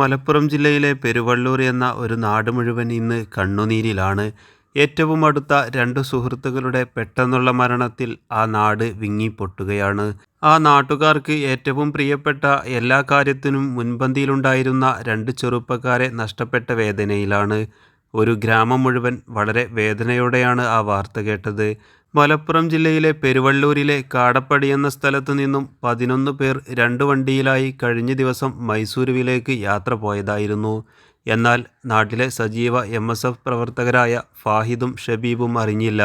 മലപ്പുറം ജില്ലയിലെ പെരുവള്ളൂർ എന്ന ഒരു നാട് മുഴുവൻ ഇന്ന് കണ്ണുനീരിലാണ്. ഏറ്റവും അടുത്ത രണ്ട് സുഹൃത്തുക്കളുടെ പെട്ടെന്നുള്ള മരണത്തിൽ ആ നാട് വിങ്ങിപ്പൊട്ടുകയാണ്. ആ നാട്ടുകാർക്ക് ഏറ്റവും പ്രിയപ്പെട്ട എല്ലാ കാര്യത്തിനും മുൻപന്തിയിലുണ്ടായിരുന്ന രണ്ട് ചെറുപ്പക്കാരെ നഷ്ടപ്പെട്ട വേദനയിലാണ്. ഒരു ഗ്രാമം മുഴുവൻ വളരെ വേദനയോടെയാണ് ആ വാർത്ത കേട്ടത്. മലപ്പുറം ജില്ലയിലെ പെരുവള്ളൂരിലെ കാടപ്പടി എന്ന സ്ഥലത്തു നിന്നും പതിനൊന്ന് പേർ രണ്ട് വണ്ടിയിലായി കഴിഞ്ഞ ദിവസം മൈസൂരുവിലേക്ക് യാത്ര പോയതായിരുന്നു. എന്നാൽ നാട്ടിലെ സജീവ എം എസ് എഫ് പ്രവർത്തകരായ ഫാഹിദും ഷബീബും അറിഞ്ഞില്ല.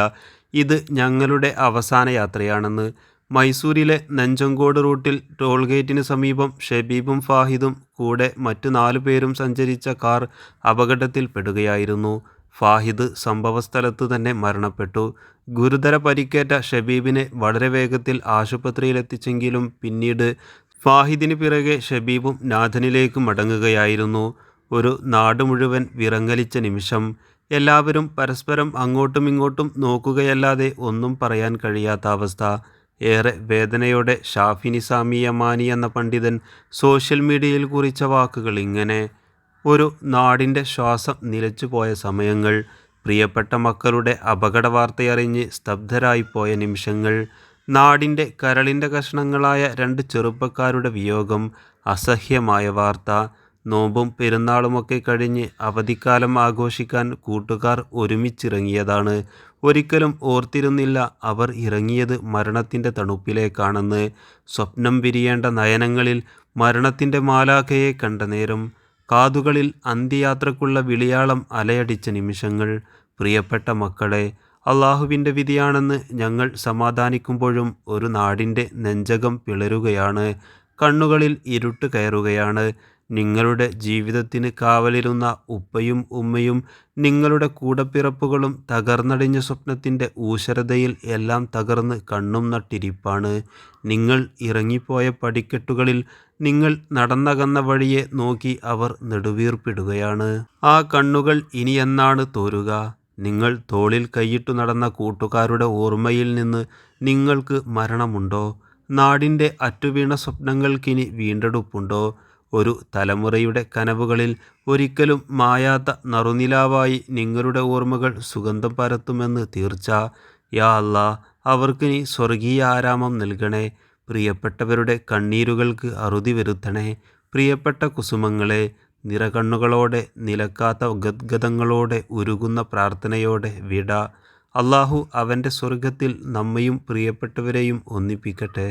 ഇത് ഞങ്ങളുടെ അവസാന യാത്രയാണെന്ന്. മൈസൂരിലെ നെഞ്ചങ്കോട് റൂട്ടിൽ ടോൾഗേറ്റിന് സമീപം ഷബീബും ഫാഹിദും കൂടെ മറ്റു നാലു പേരും സഞ്ചരിച്ച കാർ അപകടത്തിൽപ്പെടുകയായിരുന്നു. ഫാഹിദ് സംഭവസ്ഥലത്ത് തന്നെ മരണപ്പെട്ടു. ഗുരുതര പരിക്കേറ്റ ഷബീബിനെ വളരെ വേഗത്തിൽ ആശുപത്രിയിലെത്തിച്ചെങ്കിലും പിന്നീട് ഫാഹിദിന് പിറകെ ഷബീബും നാഥനിലേക്ക് മടങ്ങുകയായിരുന്നു. ഒരു നാട് മുഴുവൻ വിറങ്ങലിച്ച നിമിഷം എല്ലാവരും പരസ്പരം അങ്ങോട്ടും ഇങ്ങോട്ടും നോക്കുകയല്ലാതെ ഒന്നും പറയാൻ കഴിയാത്ത അവസ്ഥ. ഏറെ വേദനയോടെ ഷാഫി നിസാമി യമാനി എന്ന പണ്ഡിതൻ സോഷ്യൽ മീഡിയയിൽ കുറിച്ച വാക്കുകൾ ഇങ്ങനെ ഒരു നാടിന്റെ ശ്വാസം നിലച്ചുപോയ സമയങ്ങൾ പ്രിയപ്പെട്ട മക്കളുടെ അപകട വാർത്തയറിഞ്ഞ് സ്തബ്ധരായിപ്പോയ നിമിഷങ്ങൾ നാടിന്റെ കരളിന്റെ കഷ്ണങ്ങളായ രണ്ട് ചെറുപ്പക്കാരുടെ വിയോഗം അസഹ്യമായ വാർത്ത നോമ്പും പെരുന്നാളുമൊക്കെ കഴിഞ്ഞ് അവധിക്കാലം ആഘോഷിക്കാൻ കൂട്ടുകാർ ഒരുമിച്ചിറങ്ങിയതാണ്. ഒരിക്കലും ഓർത്തിരുന്നില്ല അവർ ഇറങ്ങിയത് മരണത്തിന്റെ തണുപ്പിലേക്കാണെന്ന്. സ്വപ്നം വിരിയേണ്ട നയനങ്ങളിൽ മരണത്തിന്റെ മാലാഖയെ കണ്ട നേരം കാതുകളിൽ അന്ത്യയാത്രക്കുള്ള വിളിയാളം അലയടിച്ച നിമിഷങ്ങൾ. പ്രിയപ്പെട്ട മക്കളെ അള്ളാഹുവിന്റെ വിധിയാണെന്ന് ഞങ്ങൾ സമാധാനിക്കുമ്പോഴും ഒരു നാടിന്റെ നെഞ്ചകം പിളരുകയാണ്. കണ്ണുകളിൽ ഇരുട്ട് കയറുകയാണ്. നിങ്ങളുടെ ജീവിതത്തിന് കാവലിരുന്ന ഉപ്പയും ഉമ്മയും നിങ്ങളുടെ കൂടപ്പിറപ്പുകളും തകർന്നടിഞ്ഞ സ്വപ്നത്തിന്റെ ഊശരതയിൽ എല്ലാം തകർന്ന് കണ്ണും നട്ടിരിപ്പാണ്. നിങ്ങൾ ഇറങ്ങിപ്പോയ പടിക്കെട്ടുകളിൽ നിങ്ങൾ നടന്നകന്ന വഴിയെ നോക്കി അവർ നെടുവീർപ്പിടുകയാണ്. ആ കണ്ണുകൾ ഇനി എന്നാണ് തോരുക? നിങ്ങൾ തോളിൽ കൈയിട്ടു നടന്ന കൂട്ടുകാരുടെ ഓർമ്മയിൽ നിന്ന് നിങ്ങൾക്ക് മരണമുണ്ടോ? നാടിന്റെ അറ്റുവീണ സ്വപ്നങ്ങൾക്കിനി വീണ്ടെടുപ്പുണ്ടോ? ഒരു തലമുറയുടെ കനവുകളിൽ ഒരിക്കലും മായാത്ത നറുനിലാവായി നിങ്ങളുടെ ഓർമ്മകൾ സുഗന്ധം പരത്തുമെന്ന് തീർച്ച. യാ അല്ല അവർക്ക് നീ സ്വർഗീയ ആരാമം നൽകണേ. പ്രിയപ്പെട്ടവരുടെ കണ്ണീരുകൾക്ക് അറുതി വരുത്തണേ. പ്രിയപ്പെട്ട കുസുമങ്ങളെ നിറകണ്ണുകളോടെ നിലക്കാത്ത ഗദ്ഗതങ്ങളോടെ ഉരുകുന്ന പ്രാർത്ഥനയോടെ വിട. അള്ളാഹു അവന്റെ സ്വർഗത്തിൽ നമ്മയും പ്രിയപ്പെട്ടവരെയും ഒന്നിപ്പിക്കട്ടെ.